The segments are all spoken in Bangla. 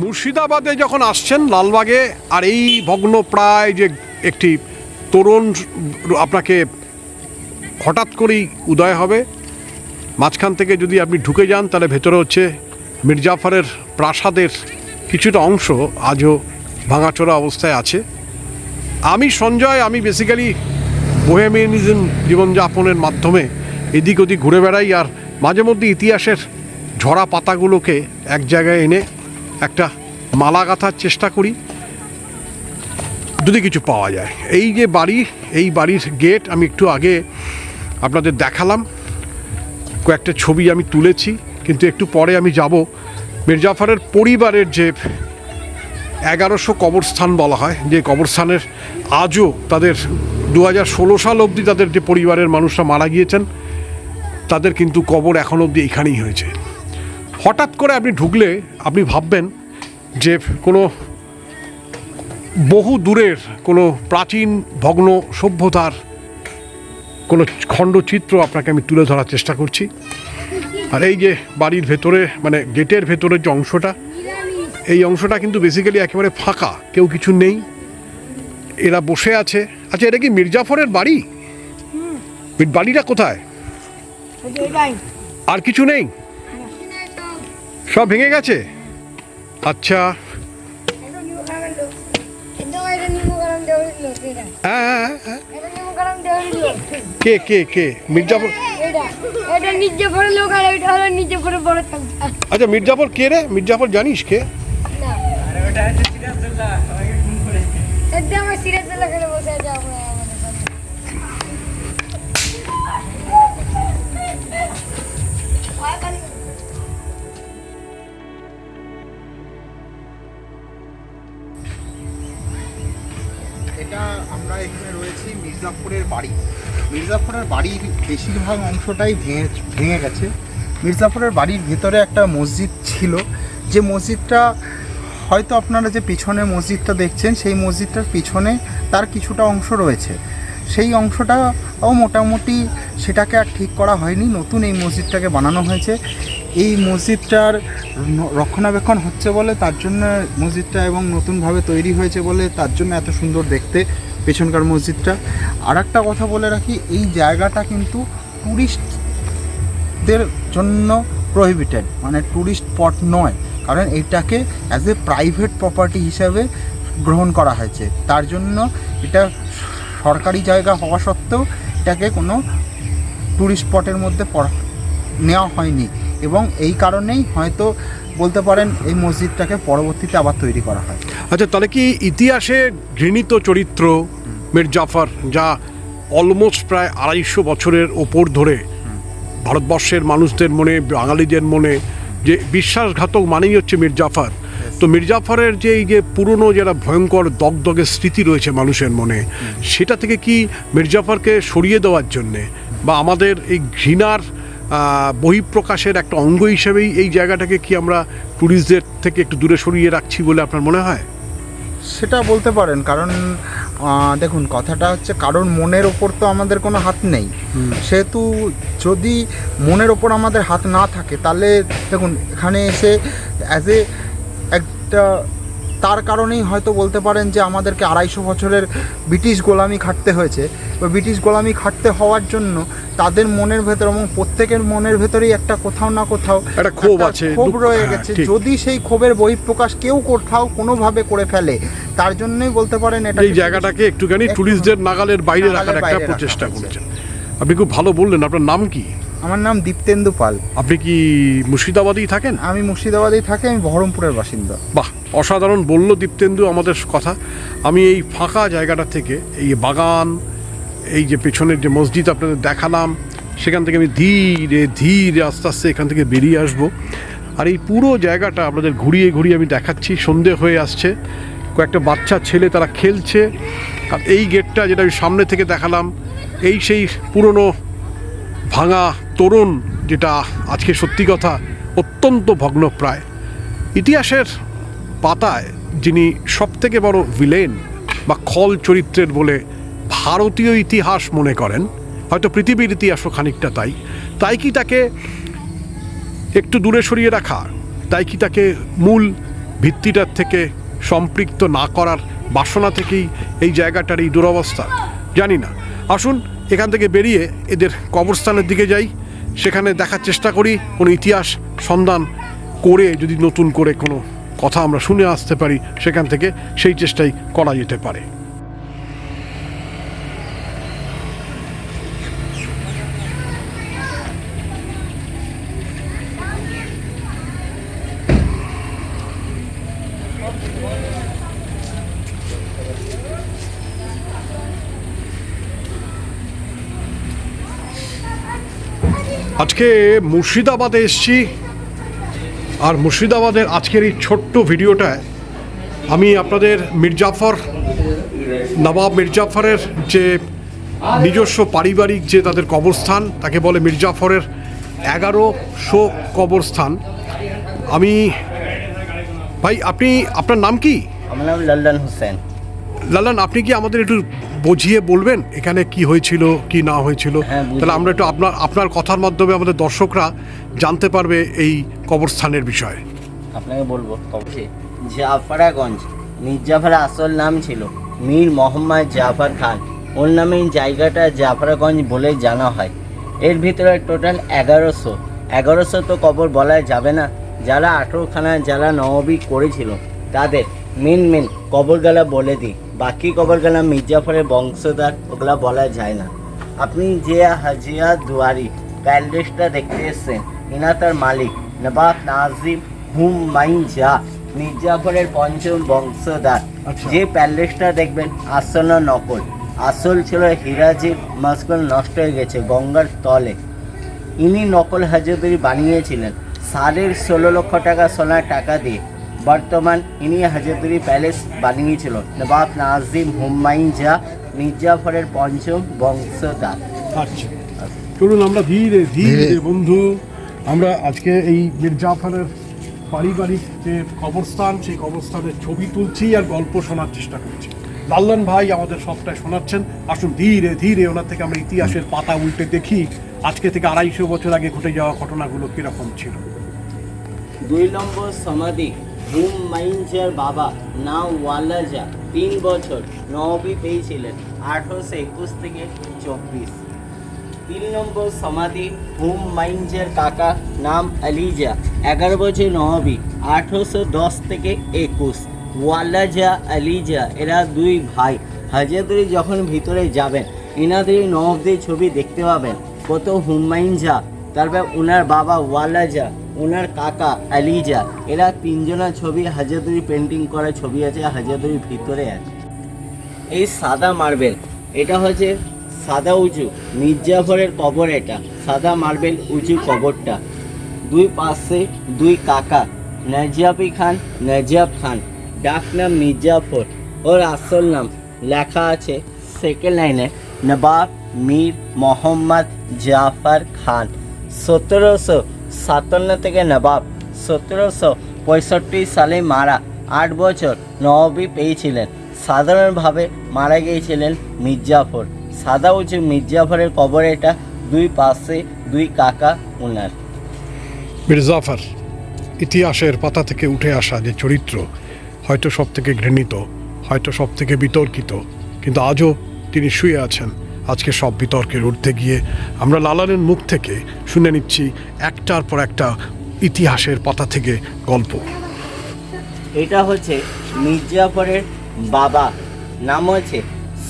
মুর্শিদাবাদে যখন আসছেন লালবাগে, আর এই ভগ্ন প্রায় যে একটি তরুণ আপনাকে হঠাৎ করেই উদয় হবে, মাঝখান থেকে যদি আপনি ঢুকে যান, তাহলে ভেতরে হচ্ছে মির্জাফরের প্রাসাদের কিছুটা অংশ আজও ভাঙাচোরা অবস্থায় আছে। আমি সঞ্জয়, আমি বেসিক্যালি বোহেমিয়ানিজম জীবনযাপনের মাধ্যমে এদিক ওদিক ঘুরে বেড়াই, আর মাঝে মধ্যে ইতিহাসের ঝরা পাতাগুলোকে এক জায়গায় এনে একটা মালা গাঁথার চেষ্টা করি। যদি কিছু পাওয়া যায়। এই যে বাড়ি, এই বাড়ির গেট আমি একটু আগে আপনাদের দেখালাম। কয়েকটা ছবি আমি তুলেছি, কিন্তু একটু পরে আমি যাব। মির্জাফরের পরিবারের যে এগারোশো কবরস্থান বলা হয়, যে কবরস্থানের আজও তাদের দু হাজার ষোলো সাল অবধি তাদের যে পরিবারের মানুষরা মারা গিয়েছেন, তাদের কিন্তু কবর এখন অবধি এখানেই হয়েছে। হঠাৎ করে আপনি ঢুকলে আপনি ভাববেন যে কোনো বহু দূরের কোনো প্রাচীন ভগ্ন সভ্যতার কোনো খণ্ডচিত্র আপনাকে আমি তুলে ধরার চেষ্টা করছি। আর এই যে বাড়ির ভেতরে মানে গেটের ভেতরের যে অংশটা এই অংশটা কিন্তু বেসিক্যালি একেবারে ফাঁকা কেউ কিছু নেই। এরা বসে আছে। আচ্ছা এটা কি মির্জাফরের বাড়ি? বাড়িটা কোথায়? আর কিছু নেই? সব ভেঙে গেছে? আচ্ছা। কে কে কারণ দেও এটা মির্জাপুর কে রে? মির্জাপুর জানিস হ্যাঁ মির্জাপুরের বাড়ি। মির্জাপুরের বাড়ির বেশিরভাগ অংশটাই ভেঙে ভেঙে গেছে। মির্জাপুরের বাড়ির ভিতরে একটা মসজিদ ছিল। যে মসজিদটা হয়তো আপনারা যে পিছনে মসজিদটা দেখছেন, সেই মসজিদটার পিছনে তার কিছুটা অংশ রয়েছে। সেই অংশটাও মোটামুটি সেটাকে আর ঠিক করা হয়নি। নতুন এই মসজিদটাকে বানানো হয়েছে। এই মসজিদটার রক্ষণাবেক্ষণ হচ্ছে বলে তার জন্য মসজিদটা এবং নতুনভাবে তৈরি হয়েছে বলে তার জন্য এত সুন্দর দেখতে। পেছনকার মসজিদটা। আর একটা কথা বলে রাখি, এই জায়গাটা কিন্তু ট্যুরিস্টদের জন্য প্রহিবিটেড মানে ট্যুরিস্ট স্পট নয়। কারণ এটাকে অ্যাজ এ প্রাইভেট প্রপার্টি হিসাবে গ্রহণ করা হয়েছে। তার জন্য এটা সরকারি জায়গা হওয়া সত্ত্বেও এটাকে কোনো ট্যুরিস্ট স্পটের মধ্যে নেওয়া হয়নি। এবং এই কারণেই হয়তো বলতে পারেন এই মসজিদটাকে পরবর্তীতে আবার তৈরি করা হয়। আচ্ছা তাহলে কি ইতিহাসে ঘৃণিত চরিত্র মির্জাফর যা অলমোস্ট প্রায় আড়াইশো বছরের ওপর ধরে ভারতবর্ষের মানুষদের মনে বাঙালিদের মনে যে বিশ্বাসঘাতক মানেই হচ্ছে মির্জাফর তো মির্জাফরের যে এই যে পুরনো যারা ভয়ঙ্কর দগদগে স্মৃতি রয়েছে মানুষের মনে সেটা থেকে কি মির্জাফরকে সরিয়ে দেওয়ার জন্যে বা আমাদের এই ঘৃণার বহিঃপ্রকাশের একটা অঙ্গ হিসেবেই এই জায়গাটাকে কি আমরা ট্যুরিস্টদের থেকে একটু দূরে সরিয়ে রাখছি বলে আপনার মনে হয়? সেটা বলতে পারেন কারণ দেখুন কথাটা হচ্ছে কারণ মনের ওপর তো আমাদের কোনো হাত নেই। সেহেতু যদি মনের ওপর আমাদের হাত না থাকে তাহলে দেখুন এখানে এসে অ্যাজ এ একটা তার কারণেই হয়তো বলতে পারেন যে আমাদেরকে আড়াইশো বছরের ব্রিটিশ গোলামি খাটতে হয়েছে। বা ব্রিটিশ গোলামি খাটতে হওয়ার জন্য তাদের মনের ভেতর এবং প্রত্যেকের মনের ভেতরেই একটা কোথাও না কোথাও একটা ক্ষোভ আছে, ক্ষোভ রয়ে গেছে। যদি সেই ক্ষোভের বহিঃপ্রকাশ কেউ কোথাও কোনোভাবে করে ফেলে তার জন্যই বলতে পারেন এটা এই জায়গাটাকে একটুখানি একটু- ট্যুরিস্টদের নাগালের বাইরে রাখার একটা প্রচেষ্টা করেছেন। আপনি খুব ভালো বললেন আপনার নাম কি? আমার নাম দীপ্তেন্দু পাল। আপনি কি মুর্শিদাবাদেই থাকেন? আমি মুর্শিদাবাদেই থাকি আমি বহরমপুরের বাসিন্দা। বাহ অসাধারণ বলল দীপ্তেন্দু আমাদের কথা। আমি এই ফাঁকা জায়গাটা থেকে এই বাগান এই যে পেছনের যে মসজিদ আপনাদের দেখালাম সেখান থেকে আমি ধীরে ধীরে আস্তে আস্তে এখান থেকে বেরিয়ে আসব। আর এই পুরো জায়গাটা আপনাদের ঘুরিয়ে ঘুরিয়ে আমি দেখাচ্ছি সন্ধে হয়ে আসছে। কয়েকটা বাচ্চা ছেলে তারা খেলছে। আর এই গেটটা যেটা আমি সামনে থেকে দেখালাম এই সেই পুরনো ভাঙা তরুণ, যেটা আজকে সত্যি কথা অত্যন্ত ভগ্নপ্রায়। ইতিহাসের পাতায় যিনি সবথেকে বড় ভিলেন বা খল চরিত্রের বলে ভারতীয় ইতিহাস মনে করেন, হয়তো পৃথিবীর ইতিহাসও খানিকটা তাই তাই কি তাকে একটু দূরে সরিয়ে রাখা, তাই কি তাকে মূল ভিত্তিটার থেকে সম্পৃক্ত না করার বাসনা থেকেই এই জায়গাটার এই দুরবস্থা? জানি না। আসুন এখান থেকে বেরিয়ে এদের কবরস্থানের দিকে যাই। সেখানে দেখার চেষ্টা করি, কোনো ইতিহাস সন্ধান করে যদি নতুন করে কোনো কথা আমরা শুনে আসতে পারি সেখান থেকে সেই চেষ্টাই করা যেতে পারে। আজকে মুর্শিদাবাদে এসছি। আর মুর্শিদাবাদের আজকের এই ছোট্ট ভিডিওটায় আমি আপনাদের মির্জাফর নবাব মির্জাফরের যে নিজস্ব পারিবারিক যে তাদের কবরস্থান তাকে বলে মির্জাফরের এগারোশো কবরস্থান। আমি ভাই আপনি আপনার নাম কি? আমার নাম লল্লন হোসেন। লালান আপনি কি আমাদের একটু বুঝিয়ে বলবেন এখানে কি হয়েছিল কি না হয়েছিল? হ্যাঁ, তাহলে আমরা একটু আপনার আপনার কথার মাধ্যমে আমাদের দর্শকরা জানতে পারবে এই কবরস্থানের বিষয়ে। আপনাকে বলব জাফরাগঞ্জ। মির্জাফার আসল নাম ছিল মীর মোহাম্মদ জাফর খান। ওর নামে জায়গাটা জাফরাগঞ্জ বলে জানা হয়। এর ভিতরে টোটাল এগারোশো। এগারোশো তো কবর বলা যাবে না। যারা আঠেরোখানা যারা নবী করেছিল তাদের মেন মেন কবরগুলা বলে দিই। বাকি কবরগুলা মির্জাফরের বংশধর ওগুলা বলা যায় না। আপনি যে হাজিয়া দুয়ারি প্যালেসটা দেখতে এসছেন ইনা তার মালিক নবাব নাজিম হুম মাইন জা মির্জাফরের পঞ্চম বংশধর। আচ্ছা। যে প্যালেসটা দেখবেন আসল নকল। আসল ছিল হিরাজির মাসকুল নষ্ট হয়ে গেছে গঙ্গার তলে। ইনি নকল হাজারি বানিয়েছিলেন। সাড়ে ষোলো লক্ষ টাকা সোনার টাকা দিয়ে। বর্তমান ইনি হাজারি প্যালেস বানিয়েছিল নবাব নাজিম হুমায়ুন জা মির্জাফরের পঞ্চম বংশধর। আচ্ছা। চলুন আমরা ধীরে ধীরে। বন্ধু আমরা আজকে এই মির্জাফরের পারিবারিক যে কবরস্থান সেই কবরস্থানের ছবি তুলছি আর গল্প শোনার চেষ্টা করছি। লাল্লান ভাই আমাদের সবটাই শোনাচ্ছেন। আসুন ধীরে ধীরে ওনার থেকে আমরা ইতিহাসের পাতা উল্টে দেখি আজকে থেকে আড়াইশো বছর আগে ঘটে যাওয়া ঘটনাগুলো কীরকম ছিল। দুই নম্বর সমাধি হুম মাইনজার বাবা নাম ওয়ালাজা তিন বছর নবী পেয়েছিলেন, আঠারোশো একুশ থেকে চব্বিশ। তিন নম্বর সমাধি হুম মাইনজার কাকা, নাম আলিজা, এগারো বছর নবী, আঠারোশো দশ থেকে একুশ। ওয়ালাজা আলিজা, এরা দুই ভাই, হাজারদুরি যখন ভিতরে যাবেন এনাদের নবদের ছবি দেখতে পাবেন। কত হুমায়ুন ঝা, তারপর ওনার বাবা ওয়ালাজা ওনার কাকা আলিজা এরা তিনজনের ছবি হাজারদুরি পেন্টিং করা ছবি আছে হাজারদুরির ভিতরে আছে। এই সাদা মার্বেল এটা হচ্ছে সাদা উঁচু, মির্জাফরের কবর এটা, সাদা মার্বেল উঁচু কবরটা। দুই পাশে দুই কাকা নাজিয়াপি খান, নাজিয়াব খান। ডাক নাম মির্জাফর, ওর আসল নাম লেখা আছে সেকেন্ড লাইনে নবাব মীর মোহাম্মদ জাফর খান। সতেরোশো সাতান্ন থেকে নবাব। সতেরোশো পঁয়ষট্টি সালে মারা। আট বছর নবাবী পেয়েছিলেন। সাধারণভাবে মারা গিয়েছিলেন মির্জাফর। সাদা উঁচু মির্জাফরের কবর এটা দুই পাশে দুই কাকা ওনার মির্জাফর ইতিহাসের পাতা থেকে উঠে আসা যে চরিত্র হয়তো সব থেকে ঘৃণিত, হয়তো সব থেকে বিতর্কিত, কিন্তু আজও তিনি শুয়ে আছেন। আজকে সব বিতর্কের ঊর্ধ্বে গিয়ে আমরা লালানের মুখ থেকে শুনে নিচ্ছি একটার পর একটা ইতিহাসের পাতা থেকে গল্প। এটা হচ্ছে মির্জাফরের বাবা, নাম হচ্ছে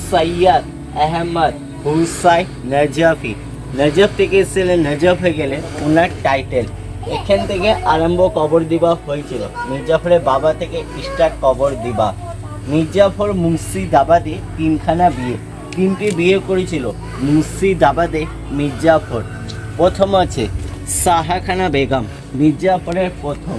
সৈয়দ আহমদ হুসাই নজাফি। নজফ থেকে এসেছিলেন, নজফ হয়ে গেলে ওনার টাইটেল এখান থেকে আরম্ভ কবর দিবা হয়েছিল। মির্জাফরের বাবা থেকে স্টার্ট কবর দিবা। মির্জাফর মুর্শিদাবাদে তিনখানা বিয়ে। তিনটি বিয়ে করেছিল, মুর্শিদাবাদে মির্জাফর। প্রথম আছে সাহাখানা বেগম, মির্জাফরের প্রথম।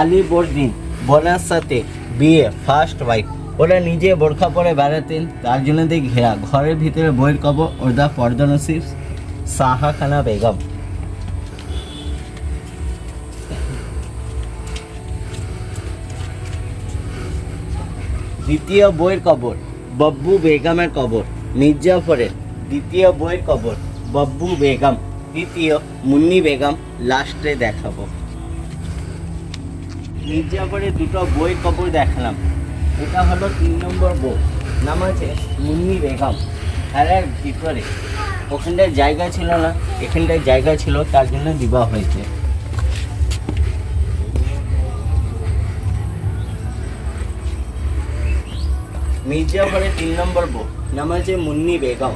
আলী বর্দিন বোনার সাথে বিয়ে ফার্স্ট ওয়াইফ ওরা নিজে বোরখা পরে বেড়াতেন, তার জন্য দিয়ে ঘেরা ঘরের ভিতরে বইয়ের কবর ওরদা পর্দা নসিব, সাহাখানা বেগম। দ্বিতীয় বইয়ের কবর, বব্বু বেগমের কবর। মির্জাফরের দ্বিতীয় বইয়ের কবর বব্বু বেগম দ্বিতীয় মুন্নি বেগম লাস্টে দেখাবো। মির্জাপুরে দুটো বই কবর দেখালাম। এটা হলো তিন নম্বর বই, নাম আছে মুন্নি বেগম। খেলার ভিতরে। ওখানটায় জায়গা ছিল না, এখানটায় জায়গা ছিল, তার জন্য বিবাহ হয়েছে। মির্জাপুরের তিন নম্বর বউ। নাম আছে মুন্নি বেগম।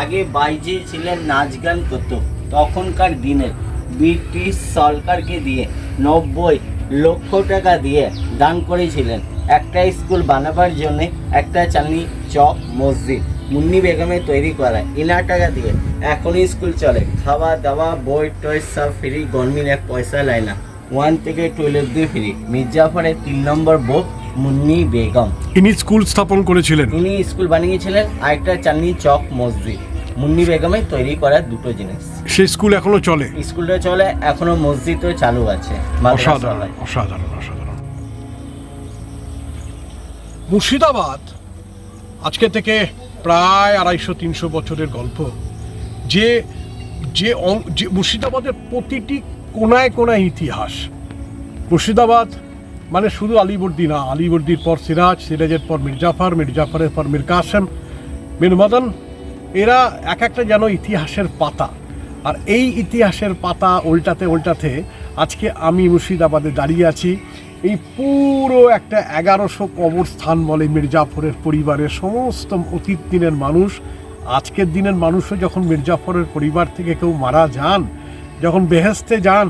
আগে বাইজি ছিলেন নাচ গান করতো তখনকার দিনের ব্রিটিশ সরকারকে দিয়ে নব্বই লক্ষ টাকা দিয়ে দান করেছিলেন। একটা স্কুল বানাবার জন্য একটা চাঁদনি চক মসজিদ মুন্নি বেগমে তৈরি করা। ইনার টাকা দিয়ে এখনই স্কুল চলে। খাওয়া দাওয়া, বই, টই সব ফ্রি গরমির এক পয়সা নেয় না। ওয়ান থেকে টুয়েলভ দিয়ে ফ্রি মির্জাফরের তিন নম্বর বউ মুন্নি বেগম। ইনি স্কুল স্থাপন করেছিলেন। উনি স্কুল বানিয়েছিলেন আর একটা চাঁদনি চক মসজিদ। মুন্নি বেগমে তৈরি করা দুটো জিনিস। সেই স্কুল এখনও চলে? স্কুলটা চলে এখনও মসজিদও চালু আছে। অসাধারণ অসাধারণ অসাধারণ। মুর্শিদাবাদ আজকে থেকে প্রায় আড়াইশো তিনশো বছরের গল্প। যে যে মুর্শিদাবাদের প্রতিটি কোনায় কোনায় ইতিহাস। মুর্শিদাবাদ মানে শুধু আলিবর্দি না, আলিবর্দির পর সিরাজ, সিরাজের পর মির্জাফর, মির্জাফরের পর মীর কাসেম, মীর মদন, এরা এক একটা যেন ইতিহাসের পাতা। আর এই ইতিহাসের পাতা উল্টাতে উল্টাতে আজকে আমি মুর্শিদাবাদে দাঁড়িয়ে আছি। এই পুরো একটা এগারোশো কবরস্থান বলে মির্জাফরের পরিবারের সমস্ত অতীত দিনের মানুষ, আজকের দিনের মানুষও যখন মির্জাফরের পরিবার থেকে কেউ মারা যান, যখন বেহেস্তে যান,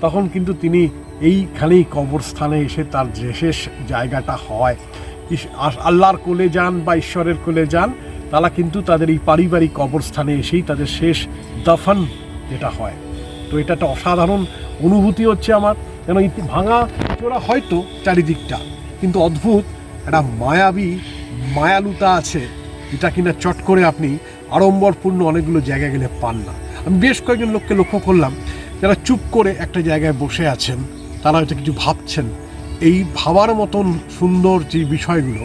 তখন কিন্তু তিনি এইখানেই কবরস্থানে এসে তার যে শেষ জায়গাটা হয় আল্লাহর কোলে যান বা ঈশ্বরের কোলে যান, তারা কিন্তু তাদের এই পারিবারিক কবরস্থানে এসেই তাদের শেষ দফন যেটা হয়। তো এটা একটা অসাধারণ অনুভূতি হচ্ছে আমার, যেন ভাঙা চোরা হয়তো চারিদিকটা, কিন্তু অদ্ভুত, একটা মায়াবী মায়ালুতা আছে এটা কিনা চট করে আপনি আড়ম্বরপূর্ণ অনেকগুলো জায়গায় গেলে পান না। আমি বেশ কয়েকজন লোককে লক্ষ্য করলাম, যারা চুপ করে একটা জায়গায় বসে আছেন। তারা হয়তো কিছু ভাবছেন। এই ভাবার মতন সুন্দর যে বিষয়গুলো,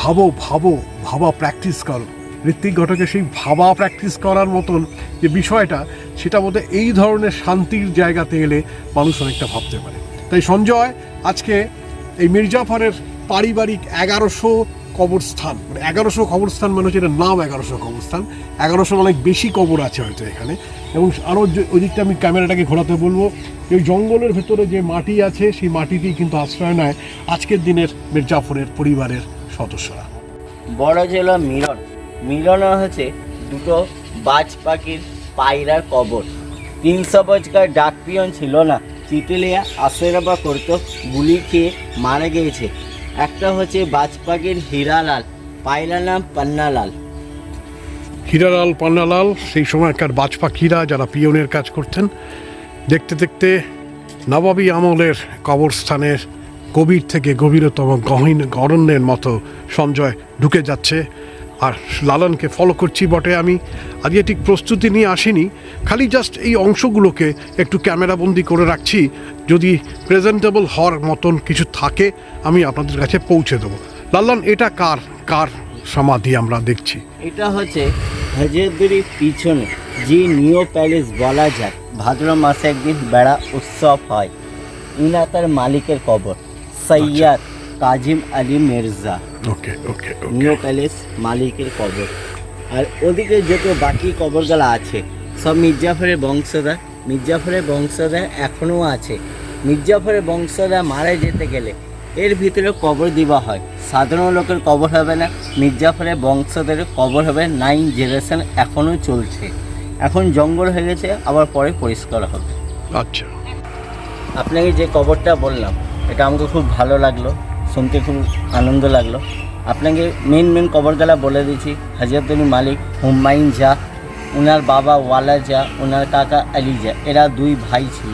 ভাবো ভাবো, ভাবা প্র্যাকটিস করো। ঋত্বিক ঘটকের সেই ভাবা প্র্যাকটিস করার মতন যে বিষয়টা, সেটা বোধহয় এই ধরনের শান্তির জায়গাতে এলে মানুষ অনেকটা ভাবতে পারে। তাই সঞ্জয়, আজকে এই মির্জাফরের পারিবারিক এগারোশো কবরস্থান মানে এগারোশো কবরস্থান মানে হচ্ছে এটার নাম এগারোশো কবরস্থান। এগারোশো অনেক বেশি কবর আছে হয়তো এখানে। এবং আরও ওই দিকটা আমি ক্যামেরাটাকে ঘোরাতে বলব এই জঙ্গলের ভেতরে যে মাটি আছে, সেই মাটিতেই কিন্তু আশ্রয় নেয় আজকের দিনের মির্জাফরের পরিবারের সদস্যরা। বড় ছিল মিলন। মিলন হচ্ছে দুটো বাজ পাখির পায়রার কবর। তিনশো বছর ডাক পিয়ন ছিল না। চিটিলিয়া আশেরাবা করতো, গুলি খেয়ে মারা গিয়েছে। একটা হচ্ছে বাজ পাখির হীরালাল পায়রা নাম পান্নালাল। হীরালাল, পান্নালাল, সেই সময়কার বাজ পাখিরা যারা পিয়নের কাজ করতেন, দেখতে দেখতে নবাবী আমলের কবরস্থানের গভীর থেকে গভীরতম গহীন অরণ্যের মতো সঞ্জয় ঢুকে যাচ্ছে। আর লালনকে ফলো করছি বটে আমি। আজকে ঠিক প্রস্তুতি নিয়ে আসিনি। খালি জাস্ট এই অংশগুলোকে একটু ক্যামেরাবন্দি করে রাখছি। যদি প্রেজেন্টেবল হওয়ার মতন কিছু থাকে আমি আপনাদের কাছে পৌঁছে দেবো। লালন এটা কার? কার সমাধি আমরা দেখছি? এটা হচ্ছে হজরতগুড়ির পিছনে যে নিও প্যালেস বলা যায়। ভাদ্র মাসে একদিন বেড়া উৎসব হয়। ইনা তার মালিকের কবর। সৈয়দ কাজিম আলী মির্জা। ওকে ওকে নিও প্যালেস মালিকের কবর। আর ওদিকে যত বাকি কবরগুলো আছে সব মির্জাফরের বংশধর। মির্জাফরের বংশধর এখনও আছে। মির্জাফরের বংশধর মারা যেতে গেলে এর ভিতরে কবর দেওয়া হয়। সাধারণ লোকের কবর হবে না মির্জাফরের বংশধরের কবর হবে। নাইন জেনারেশন এখনও চলছে। এখন জঙ্গল হয়ে গেছে আবার পরে পরিষ্কার হবে। আচ্ছা। আপনাকে যে কবরটা বললাম এটা আমাকে খুব ভালো লাগল। শুনতে খুব আনন্দ লাগল। আপনাকে মেন মেন কবরগুলা বলে দিচ্ছি হাজিরতলি মালিক হুমায়ুন যা ওনার বাবা ওয়ালা যা ওনার কাকা আলী ঝা, এরা দুই ভাই ছিল।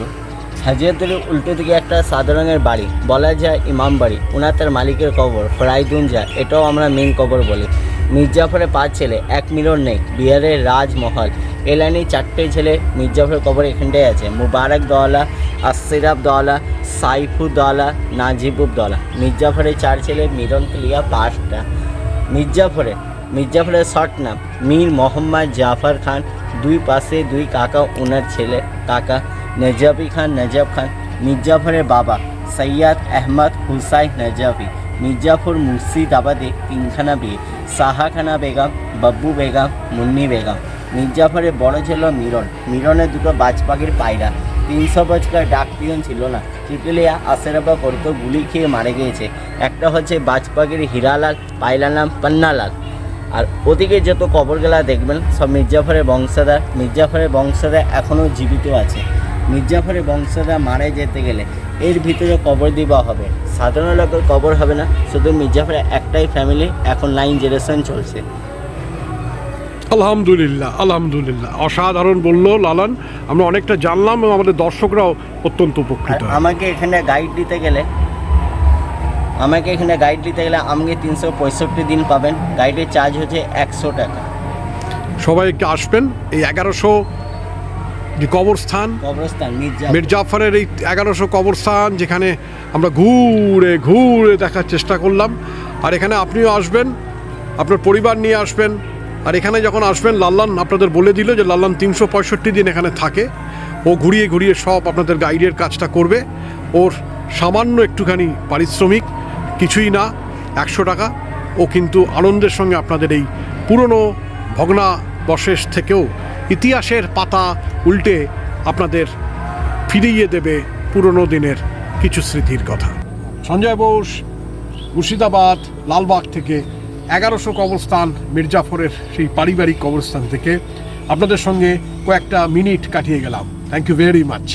হজরতের উল্টো দিকে একটা সাধারণের বাড়ি, বলা যায় ইমাম বাড়ি ওনার তার মালিকের কবর ফরাইদুন যা এটাও আমরা মেন কবর বলি। মির্জাফরের পাঁচ ছেলে, এক মিলন নেই, বিহারের রাজমহল। এ লাইনে চারটে ছেলে মির্জাফরের কবর এখানটায় আছে। মুবারক দওয়ালা আসিরাব দওয়ালা সাইফুদ্দওয়ালা নাজিবুদ্দওয়ালা মির্জাফরের চার ছেলে মিলন ক্লিয়া পাঁচটা। মির্জাফরে, মির্জাফরের শর্ট নাম মীর মোহাম্মদ জাফর খান। দুই পাশে দুই কাকা ওনার ছেলে কাকা নজাবি খান নজাব খান। মির্জাফরের বাবা সৈয়দ আহমদ হুসাইন নজাফি। মির্জাফর মুর্শিদাবাদে তিনখানা বিয়ে। সাহাখানা বেগম বাব্বু বেগম মুন্নি বেগম মির্জাফরের বড় ছিল মিরন। মিরনের দুটো বাজ পাখির পায়রা। তিনশো বছর ডাক পিয়ন ছিল না। চিপিলিয়া আশেরাবা করতো গুলি খেয়ে মারা গিয়েছে। একটা হচ্ছে বাজ পাখির হীরালাল পায়লার নাম পান্নালাল। আর ওদিকে যত কবরগুলা দেখবেন, সব মির্জাফরের বংশধর। মির্জাফরের বংশধর এখনও জীবিত আছে। মির্জাফরের বংশধর মারা যেতে গেলে এর ভিতরে কবর দেওয়া হবে। সাধারণ লোকের কবর হবে না শুধু মির্জাফরের একটাই ফ্যামিলি এখন নাইন জেনারেশন চলছে। আলহামদুলিল্লাহ আলহামদুলিল্লাহ। অসাধারণ বলল লালান আমরা অনেকটা জানলাম এবং আমাদের দর্শকরাও অত্যন্ত উপকৃত আমাকে এখানে গাইড দিতে গেলে আমাকে এখানে গাইড দিতে গেলে আমাকে তিনশো পঁয়ষট্টি দিন পাবেন। গাইডের চার্জ হচ্ছে একশো টাকা। সবাই একটু আসবেন এই এগারোশো কবরস্থান কবরস্থান মির্জা মির্জাফরের এই এগারোশো কবরস্থান যেখানে আমরা ঘুরে ঘুরে দেখার চেষ্টা করলাম। আর এখানে আপনিও আসবেন আপনার পরিবার নিয়ে আসবেন। আর এখানে যখন আসবেন লাল্লান আপনাদের বলে দিল যে লাল্লান তিনশো পঁয়ষট্টি দিন এখানে থাকে। ও ঘুরিয়ে ঘুরিয়ে সব আপনাদের গাইডের কাজটা করবে। ওর সামান্য একটুখানি পারিশ্রমিক কিছুই না একশো টাকা। ও কিন্তু আনন্দের সঙ্গে আপনাদের এই পুরনো ভগ্নাবশেষ থেকেও ইতিহাসের পাতা উল্টে আপনাদের ফিরিয়ে দেবে পুরনো দিনের কিছু স্মৃতির কথা। সঞ্জয় বোস মুর্শিদাবাদ, লালবাগ থেকে এগারোশো কবরস্থান, মির্জাফরের সেই পারিবারিক কবরস্থান থেকে আপনাদের সঙ্গে কয়েকটা মিনিট কাটিয়ে গেলাম। Thank you very much